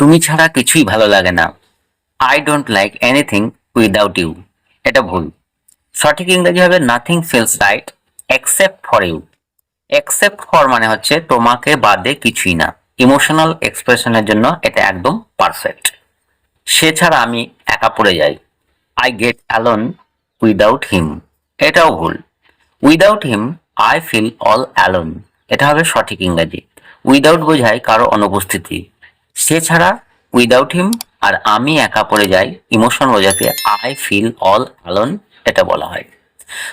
তুমি ছাড়া কিছুই ভালো লাগে না। I don't like anything without you এটা ভুল। সঠিক ইংরেজি হবে nothing feels right except for you except for মানে হচ্ছে তোমাকে বাদে কিছুই না। ইমোশনাল এক্সপ্রেশনের জন্য এটা একদম পারফেক্ট সে ছাড়া আমি একা পড়ে যাই। I get alone without him এটাও ভুল। Without him I feel all alone এটা হবে সঠিক ইংরাজি। উইদাউট বোঝায় কারও অনুপস্থিতি। সে ছাড়া উইদাউট হিম আর আমি একা পড়ে যাই ইমোশন বোঝাতে আই ফিল অল আলন এটা বলা হয়।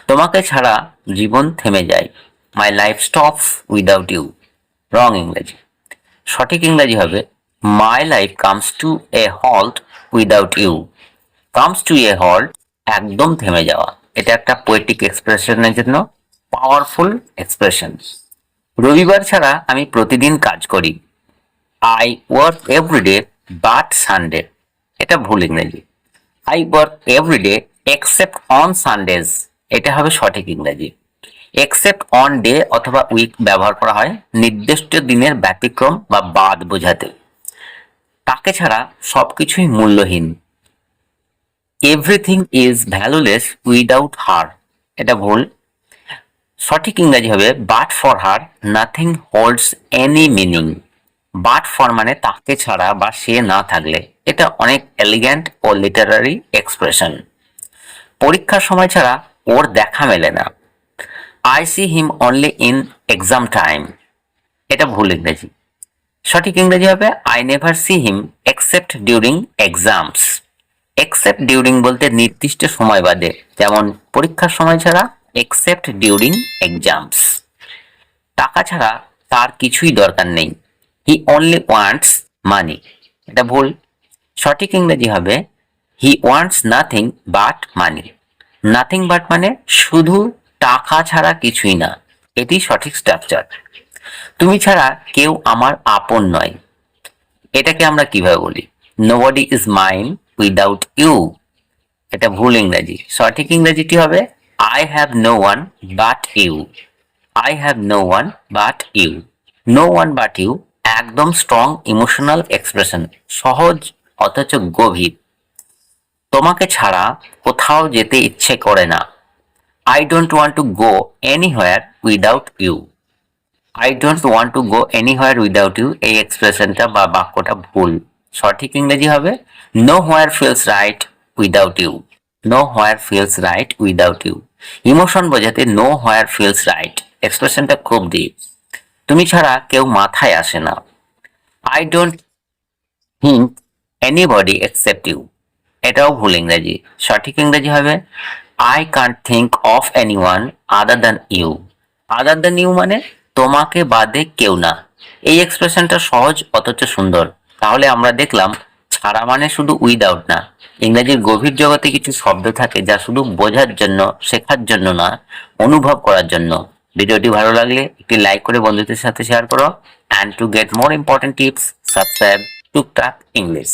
তোমাকে ছাড়া জীবন থেমে যায়। My life stops without you wrong ইংরেজি। সঠিক ইংরেজি হবে my life comes to a halt without you comes to a halt একদম থেমে যাওয়া। এটা একটা পোয়েটিক এক্সপ্রেশনের জন্য পাওয়ারফুল এক্সপ্রেশন রবিবার ছাড়া আমি প্রতিদিন কাজ করি। I work everyday but Sunday এটা ভুল ইংরেজি। I work everyday except on Sundays এটা হবে সঠিক ইংরেজি। এক্সেপ্ট অন ডে অথবা উইক ব্যবহার করা হয় নির্দিষ্ট দিনের ব্যতিক্রম বা বাদ বোঝাতে। তাকে ছাড়া সব কিছুই মূল্যহীন। Everything is valueless without her এটা ভুল। সঠিক ইংরাজি হবে but for her nothing holds any meaning but for মানে তাকে ছাড়া বা সে না থাকলে এটা অনেক এলিগ্যান্ট ও লিটারারি এক্সপ্রেশন পরীক্ষার সময় ছাড়া ওর দেখা মেলে না। I see him only in exam time এটা ভুল ইংরেজি। সঠিক ইংরেজি হবে I never see him except during exams except during বলতে নির্দিষ্ট সময় বাদে, যেমন পরীক্ষার সময় ছাড়া এক্সেপ্ট ডিউরিং এক্সামস টাকা ছাড়া তার কিছুই দরকার নেই। হি অনলি ওয়ান্টস মানি এটা ভুল। সঠিক ইংরেজি হবে he wants nothing but money nothing but মানে শুধু টাকা ছাড়া কিছুই না। এটি সঠিক স্ট্রাকচার তুমি ছাড়া কেউ আমার আপন নয়। এটাকে আমরা কীভাবে বলি? Nobody is mine without you এটা ভুল ইংরেজি। সঠিক ইংরেজিটি হবে I have no one but you I have no one but you no one but you একদম স্ট্রং ইমোশনাল এক্সপ্রেশন সহজ অথচ গভীর। তোমাকে ছাড়া কোথাও যেতে ইচ্ছে করে না। I don't want to go anywhere without you I don't want to go anywhere without you এই এক্সপ্রেশনটা বা বাক্যটা ভুল। সঠিক ইংরেজি হবে nowhere feels right without you nowhere feels right without you emotion বোঝাতে নো হোয়ার ফিলস রাইট এক্সপ্রেশনটা খুব ডিপ তুমি ছাড়া কেউ মাথায় আসে না। I don't think anybody except you এটাও ভুল ইংরেজি। সঠিক ইংরেজি হবে I can't think of anyone other than you other than you মানে তোমাকে বাদে কেউ না। এই এক্সপ্রেশনটা সহজ, অথচ সুন্দর। তাহলে আমরা দেখলাম, ছাড়া মানে শুধু উইদাউট না। ইংরেজির গভীর জগতে কিছু শব্দ থাকে যা শুধু বোঝার জন্য, শেখার জন্য না, অনুভব করার জন্য। ভিডিওটি ভালো লাগলে একটি লাইক করে বন্ধুদের সাথে শেয়ার করো। And to get more important tips subscribe টুকটাক ইংলিশ